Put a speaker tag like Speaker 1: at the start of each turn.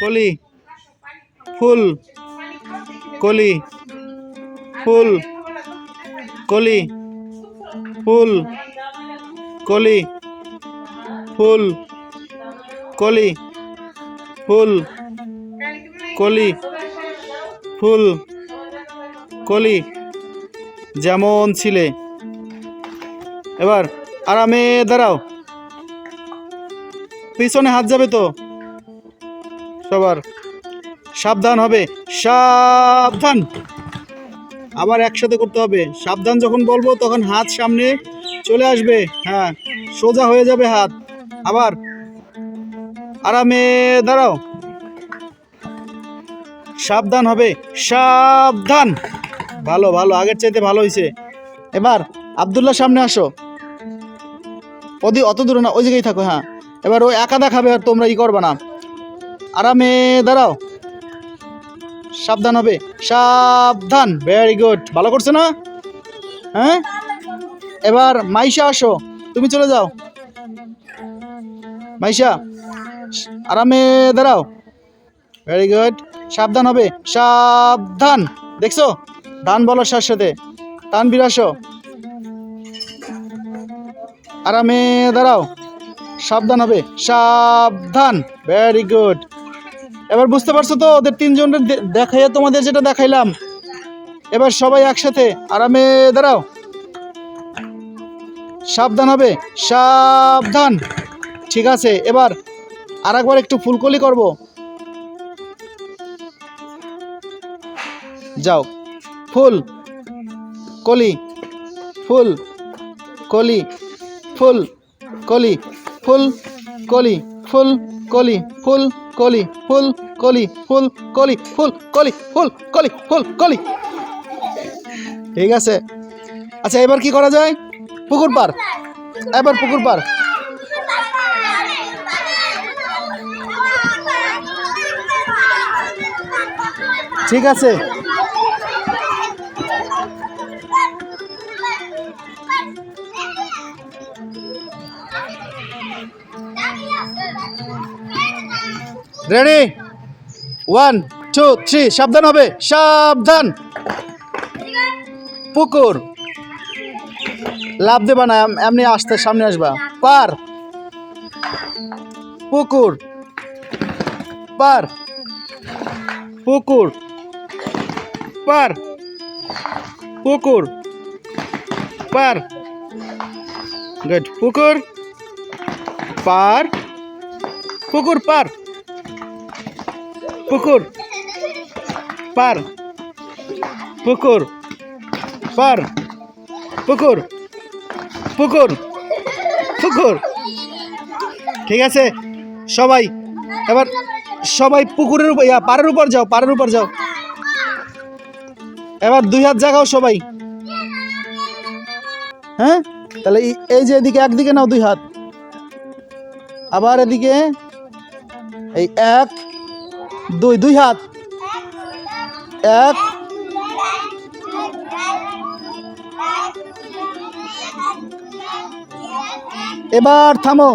Speaker 1: কলি, ফুল কলি ফুল কলি ফুল কলি ফুল কলি ফুল কলি ফুল, কলি, যেমন ছিলে। এবার আরামে দাঁড়াও। পিছনে হাত যাবে তো। সবার সাবধান হবে, সাবধান। আবার একসাথে করতে হবে, সাবধান যখন বলব তখন হাত সামনে চলে আসবে হ্যাঁ সোজা হয়ে যাবে হাত। আবার আরামে দাঁড়াও। সাবধান হবে, সাবধান। ভালো ভালো, আগের চাইতে ভালো হয়েছে এবার আবদুল্লাহ সামনে আসো। ওদি অত দূরে না, ওই জায়গায় থাকো হ্যাঁ। এবার ও একা দেখাবে আর তোমরা ই করবে না। আরামে দাঁড়াও। সাবধান হবে, সাবধান। ভেরি গুড ভালো করছে না? হ্যাঁ? এবার মাইশা আসো, তুমি চলে যাও। মাইশা, আরামে দাঁড়াও। ভেরি গুড সাবধান হবে, সাবধান। দেখছ? ধান বলার সাথে সাথে। টান বিরাসো আরামে দাঁড়াও। সাবধান হবে, সাবধান। ভেরি গুড এবার বুঝতে পারছ তো, ওদের তিনজনের দেখাইয়া তোমাদের যেটা দেখাইলাম। এবার সবাই একসাথে, আরামে দাঁড়াও। সাবধান হবে, সাবধান। ঠিক আছে, এবার আর একবার একটু ফুলকলি করব। যাও, ফুল, কলি ফুল কলি ফুল কলি ফুল কলি, ফুল কলি, ফুল কলি ফুল কলি ফুল কলি ফুল কলি ফুল কলি ফুল কলি। ঠিক আছে। আচ্ছা এবার কি করা যায়? পুকুর পার এবার পুকুর পার ঠিক আছে। রেডি ওয়ান টু থ্রি সাবধান হবে। সাবধান। পুকুর। লাভ দেবা না এমনি আসতে সামনে আসবা। পার। পুকুর। পার। পুকুর। পার। পুকুর। পার। গুড পুকুর। পার। পুকুর পার। পুকুর। পার। পুকুর। পার। পুকুর। পুকুর। পুকুর। ঠিক আছে? সবাই, এবার সবাই পুকুরের উপর পাড়ের উপর যাও, পাড়ের উপর যাও। এবার দুই হাত জাগাও সবাই। হ্যাঁ? তাহলে এই যে এদিকে, একদিকে নাও দুই হাত। আবার এদিকে, এই এক। দুই দুই হাত। এক। এবার থামো।